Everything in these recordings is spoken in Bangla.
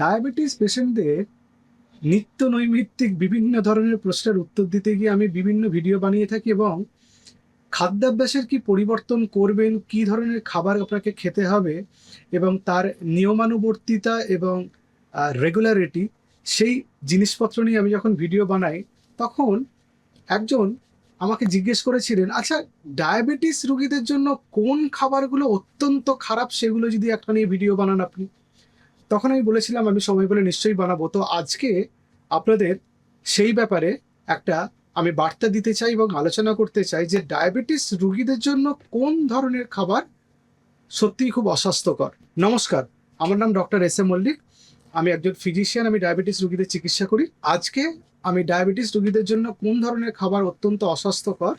ডায়াবেটিস পেশেন্টদের নিত্য নৈমিত্তিক বিভিন্ন ধরনের প্রশ্নের উত্তর দিতে গিয়ে আমি বিভিন্ন ভিডিও বানিয়ে থাকি এবং খাদ্যাভ্যাসের কি পরিবর্তন করবেন, কি ধরনের খাবার আপনাকে খেতে হবে এবং তার নিয়মানুবর্তিতা এবং রেগুলারিটি সেই জিনিসপত্র নিয়ে আমি যখন ভিডিও বানাই, তখন একজন আমাকে জিজ্ঞেস করেছিলেন আচ্ছা ডায়াবেটিস রুগীদের জন্য কোন খাবারগুলো অত্যন্ত খারাপ, সেগুলো যদি একটা নিয়ে ভিডিও বানান আপনি? তখন আমি বলেছিলাম, আমি সময় বলে নিশ্চয়ই বানাবো। তো আজকে আপনাদের সেই ব্যাপারে একটা আমি বার্তা দিতে চাই এবং আলোচনা করতে চাই যে ডায়াবেটিস রুগীদের জন্য কোন ধরনের খাবার সত্যিই খুব অস্বাস্থ্যকর। নমস্কার, আমার নাম ডক্টর এস এম মল্লিক। আমি একজন ফিজিশিয়ান, আমি ডায়াবেটিস রোগীদের চিকিৎসা করি। আজকে আমি ডায়াবেটিস রোগীদের জন্য কোন ধরনের খাবার অত্যন্ত অস্বাস্থ্যকর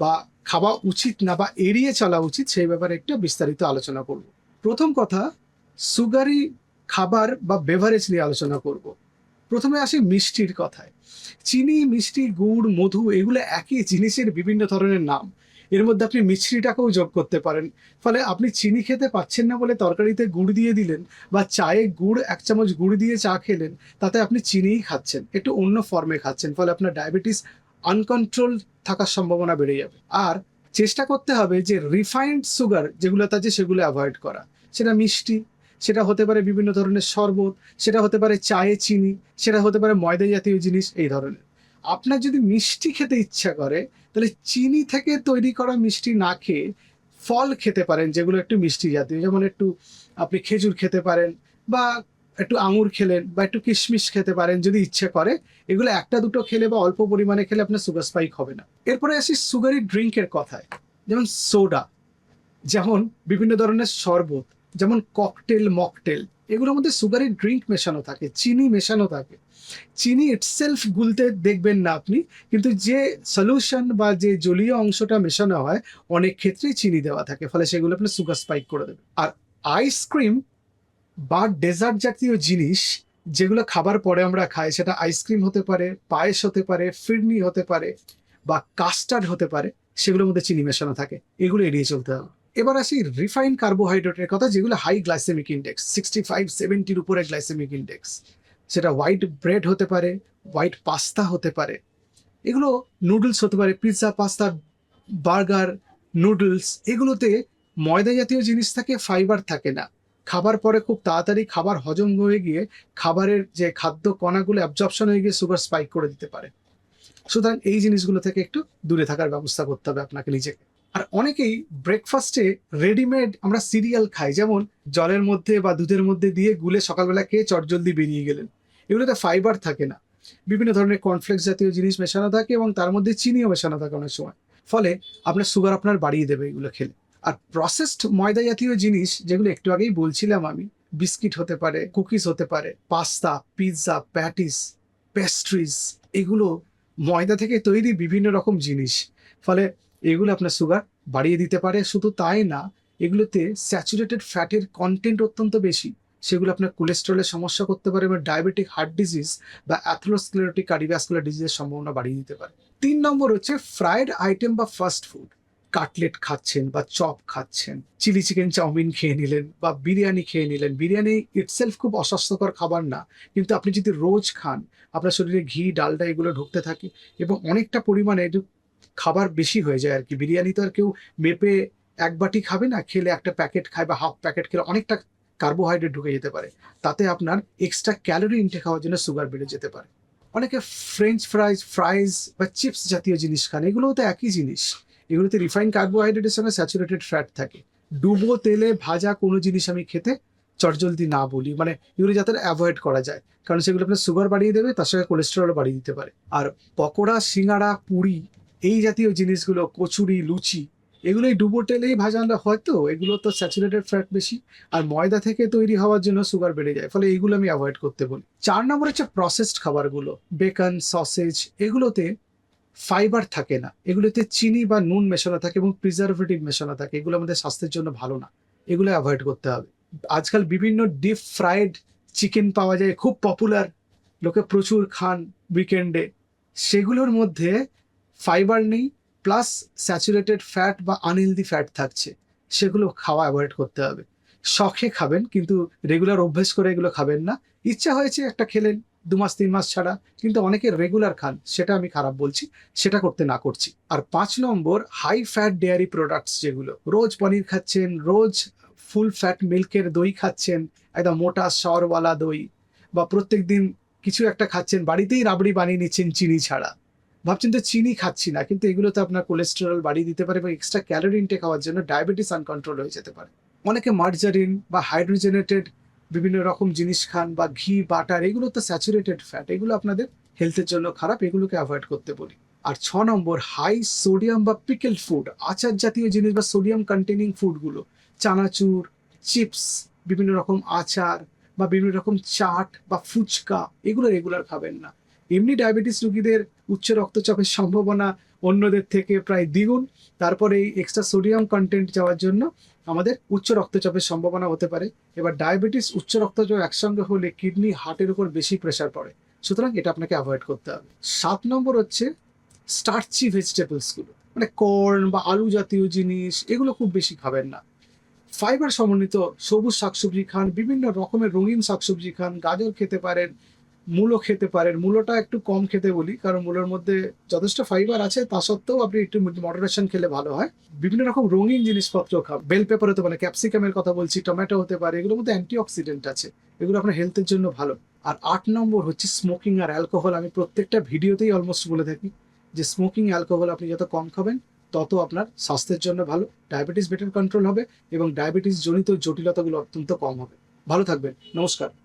বা খাওয়া উচিত না বা এড়িয়ে চলা উচিত সেই ব্যাপারে একটা বিস্তারিত আলোচনা করব। প্রথম কথা, সুগারি খাবার বা বেভারেজ নিয়ে আলোচনা করব। প্রথমে আসি মিষ্টির কথায়। চিনি, মিষ্টি, গুড়, মধু এগুলো একই জিনিসের বিভিন্ন ধরনের নাম। এর মধ্যে আপনি মিষ্টিটাকেও যোগ করতে পারেন। ফলে আপনি চিনি খেতে পাচ্ছেন না বলে তরকারিতে গুড় দিয়ে দিলেন বা চায়ে গুড়, এক চামচ গুড় দিয়ে চা খেলেন, তাতে আপনি চিনিই খাচ্ছেন। একটু অন্য ফর্মে খাচ্ছেন, ফলে আপনার ডায়াবেটিস আনকন্ট্রোল থাকার সম্ভাবনা বেড়ে যাবে। আর চেষ্টা করতে হবে যে রিফাইন্ড সুগার যেগুলো আছে সেগুলো অ্যাভয়েড করা। সেটা মিষ্টি সেটা হতে পারে বিভিন্ন ধরনের শরবত, সেটা হতে পারে চায়ে চিনি, সেটা হতে পারে ময়দা জাতীয় জিনিস, এই ধরনের। আপনার যদি মিষ্টি খেতে ইচ্ছা করে, তাহলে চিনি থেকে তৈরি করা মিষ্টি না খেয়ে ফল খেতে পারেন, যেগুলো একটু মিষ্টি জাতীয়। যেমন একটু আপনি খেজুর খেতে পারেন, বা একটু আঙুর খেলেন, বা একটু কিশমিশ খেতে পারেন যদি ইচ্ছে করে। এগুলো একটা দুটো খেলে বা অল্প পরিমাণে খেলে আপনার সুগার স্পাইক হবে না। এরপরে আসি সুগারি ড্রিঙ্কের কথায়। যেমন সোডা যেমন বিভিন্ন ধরনের শরবত যেমন ককটেল মকটেল এগুলোর মধ্যে সুগারের ড্রিঙ্ক মেশানো থাকে, চিনি মেশানো থাকে। চিনি ইটসেলফ গুলতে দেখবেন না আপনি, কিন্তু যে সলিউশন বা যে জলীয় অংশটা মেশানো হয়, অনেক ক্ষেত্রেই চিনি দেওয়া থাকে, ফলে সেগুলো আপনার সুগার স্পাইক করে দেবে। আর আইসক্রিম বা ডেজার্ট জাতীয় জিনিস, যেগুলো খাবার পরে আমরা খাই, সেটা আইসক্রিম হতে পারে, পায়েস হতে পারে ফিরনি হতে পারে, বা কাস্টার্ড হতে পারে, সেগুলোর মধ্যে চিনি মেশানো থাকে, এগুলো এড়িয়ে চলতে হবে। এবার আসি রিফাইন কার্বোহাইড্রেটের কথা, যেগুলো high glycemic index sixty five সেভেন্টির উপরে গ্লাইসেমিক ইন্ডেক্স সেটা হোয়াইট ব্রেড হতে পারে হোয়াইট পাস্তা হতে পারে। এগুলো নুডলস হতে পারে পিৎজা পাস্তা বার্গার নুডলস এগুলোতে ময়দা জাতীয় জিনিস থাকে ফাইবার থাকে না। খাবার পরে খুব তাড়াতাড়ি খাবার হজম হয়ে গিয়ে খাবারের যে খাদ্য কণাগুলো অ্যাবজর্পশন হয়ে গিয়ে সুগার স্পাইক করে দিতে পারে। সুতরাং এই জিনিসগুলো থেকে একটু দূরে থাকার ব্যবস্থা করতে হবে আপনাকে নিজেকে। আর অনেকেই ব্রেকফাস্টে রেডিমেড আমরা সিরিয়াল খাই, যেমন জলের মধ্যে বা দুধের মধ্যে দিয়ে গুলে সকালবেলা খেয়ে চটজলদি বেরিয়ে গেলেন। এগুলোতে ফাইবার থাকে না। বিভিন্ন ধরনের কর্নফ্লেক্স জাতীয় জিনিস মেশানো থাকে এবং তার মধ্যে চিনিও মেশানো থাকে অনেক সময়। ফলে আপনার সুগার আপনার বাড়িয়ে দেবে এগুলো খেলে। আর প্রসেসড ময়দা জাতীয় জিনিস, যেগুলো একটু আগেই বলছিলাম আমি, বিস্কিট হতে পারে, কুকিজ হতে পারে, পাস্তা পিৎজা প্যাটিস পেস্ট্রিজ এগুলো ময়দা থেকে তৈরি বিভিন্ন রকম জিনিস। ফলে এগুলো আপনার সুগার বাড়িয়ে দিতে পারে, শুধু তাই না, এগুলোতে স্যাচুরেটেড ফ্যাটের কন্টেন্ট অত্যন্ত বেশি। সেগুলো আপনার কোলেস্ট্রলের সমস্যা করতে পারে এবং ডায়াবেটিক হার্ট ডিজিজ বা অ্যাথ্রোস্ক্লেরোটিক কার্ডিভাস্কুলার ডিজিজের সম্ভাবনা বাড়িয়ে দিতে পারে। তিন নম্বর হচ্ছে ফ্রাইড আইটেম বা ফাস্ট ফুড কাটলেট খাচ্ছেন বা চপ খাচ্ছেন চিলি চিকেন চাউমিন খেয়ে নিলেন বা বিরিয়ানি খেয়ে নিলেন। বিরিয়ানি ইটসেলফ খুব অস্বাস্থ্যকর খাবার না, কিন্তু আপনি যদি রোজ খান, আপনার শরীরে ঘি, ডালডা এগুলো ঢুকতে থাকে এবং অনেকটা পরিমাণে খাবার বেশি হয়ে যায় আর কি। বিরিয়ানি তো আর কেউ মেপে এক বাটি খাবে না, খেলে একটা প্যাকেট খায় বা হাফ প্যাকেট খেলে অনেকটা কার্বোহাইড্রেট ঢুকে যেতে পারে। তাতে আপনার এক্সট্রা ক্যালোরি ইনটেক হওয়ার জন্য সুগার বেড়ে যেতে পারে। অনেকে ফ্রেঞ্চ ফ্রাইজ ফ্রাইজ বা চিপস জাতীয় জিনিস খান, এগুলোও তো একই জিনিস। এগুলোতে রিফাইন কার্বোহাইড্রেটের সঙ্গে স্যাচুরেটেড ফ্যাট থাকে। ডুবো তেলে ভাজা কোনো জিনিস আমি খেতে চটজলদি না বলি। মানে এগুলো যাতে অ্যাভয়েড করা যায়। কারণ সেগুলো আপনার সুগার বাড়িয়ে দেবে, তার সঙ্গে কোলেস্টেরলও বাড়িয়ে দিতে পারে। আর পকোড়া, সিঙ্গাড়া, পুরি এই জাতীয় জিনিসগুলো, কচুরি, লুচি, এগুলো এই ডুবো তেলেই ভাজানো হয়তো এগুলো তো স্যাচুরেটেড ফ্যাট বেশি আর ময়দা থেকে তৈরি হওয়ার জন্য সুগার বেড়ে যায়, ফলে এগুলো আমি অ্যাভয়েড করতে বলি। চার নম্বর হচ্ছে প্রসেসড খাবারগুলো বেকন সসেজ এগুলোতে ফাইবার থাকে না। এগুলোতে চিনি বা নুন মেশানো থাকে এবং প্রিজারভেটিভ মেশানো থাকে। এগুলো আমাদের স্বাস্থ্যের জন্য ভালো না। এগুলো অ্যাভয়েড করতে হবে। আজকাল বিভিন্ন ডিপ ফ্রাইড চিকেন পাওয়া যায়, খুব পপুলার লোকে প্রচুর খান উইকেন্ডে সেগুলোর মধ্যে ফাইবার নেই প্লাস স্যাচুরেটেড ফ্যাট বা আনহেলদি ফ্যাট থাকছে। সেগুলো খাওয়া অ্যাভয়েড করতে হবে। শখে খাবেন, কিন্তু রেগুলার অভ্যেস করে এগুলো খাবেন না। ইচ্ছা হয়েছে একটা খেলেন, দু মাস, তিন মাস ছাড়া, কিন্তু অনেকে রেগুলার খান, সেটা আমি খারাপ বলছি, সেটা করতে না করছি। আর পাঁচ নম্বর হাই ফ্যাট ডেয়ারি প্রোডাক্টস যেগুলো, রোজ পনির খাচ্ছেন, রোজ ফুল ফ্যাট মিল্কের দই খাচ্ছেন, একদম মোটা সরওয়ালা দই, বা প্রত্যেক দিন কিছু একটা খাচ্ছেন, বাড়িতেই রাবড়ি বানিয়ে নিচ্ছেন, চিনি ছাড়া। ভাবছেন তো চিনি খাচ্ছি না, কিন্তু এগুলো তো আপনার কোলেস্টেরল বাড়িয়ে দিতে পারে এবং এক্সট্রা ক্যালোরি ইনটেক হওয়ার জন্য ডায়াবেটিস আনকন্ট্রোল হয়ে যেতে পারে। অনেকে মার্জারিন বা হাইড্রোজেনেটেড বিভিন্ন রকম জিনিস খান বা ঘি বাটার এগুলো তো স্যাচুরেটেড ফ্যাট এগুলো আপনাদের হেলথের জন্য খারাপ, এগুলোকে অ্যাভয়েড করতে বলি। আর ছ নম্বর হাই সোডিয়াম বা পিকেল ফুড আচার জাতীয় জিনিস বা সোডিয়াম কন্টেনিং ফুডগুলো চানাচুর চিপস বিভিন্ন রকম আচার বা বিভিন্ন রকম চাট বা ফুচকা, এগুলো রেগুলার খাবেন না। এমনি ডায়াবেটিস রোগীদের উচ্চ রক্তচাপের সম্ভাবনা অন্যদের থেকে প্রায় দ্বিগুণ। তারপরে এই এক্সট্রা সোডিয়াম কন্টেন্ট যাওয়ার জন্য আমাদের উচ্চ রক্তচাপের সম্ভাবনা হতে পারে। এবার ডায়াবেটিস উচ্চ রক্তচাপ একসঙ্গে হলে কিডনি হার্টের উপর বেশি প্রেশার পড়ে। সুতরাং এটা আপনাকে অ্যাভয়েড করতে হবে। সাত নম্বর হচ্ছে স্টার্চি ভেজিটেবলসগুলো মানে কর্ন বা আলু জাতীয় জিনিস, এগুলো খুব বেশি খাবেন না। ফাইবার সমন্বিত সবুজ শাকসবজি খান, বিভিন্ন রকমের রঙিন শাকসবজি খান, গাজর খেতে পারেন মূলো খেতে পারেন। মূলোটা একটু কম খেতে বলি, কারণ মূলোর মধ্যে যথেষ্ট ফাইবার আছে, তা সত্ত্বেও আপনি একটু মডারেশন খেলে ভালো হয়। বিভিন্ন রকম রঙিন জিনিসপত্র খান বেল পেপার হতে পারে ক্যাপসিকামের কথা বলছি টমেটো হতে পারে, এগুলোর মধ্যে অ্যান্টিঅক্সিডেন্ট আছে। এগুলো আপনার হেলথের জন্য ভালো। আর আট নম্বর হচ্ছে স্মোকিং আর অ্যালকোহল আমি প্রত্যেকটা ভিডিওতেই অলমোস্ট বলে থাকি যে স্মোকিং অ্যালকোহল আপনি যত কম খাবেন, তত আপনার স্বাস্থ্যের জন্য ভালো। ডায়াবেটিস বেটার কন্ট্রোল হবে এবং ডায়াবেটিস জনিত জটিলতাগুলো অত্যন্ত কম হবে। ভালো থাকবেন। নমস্কার।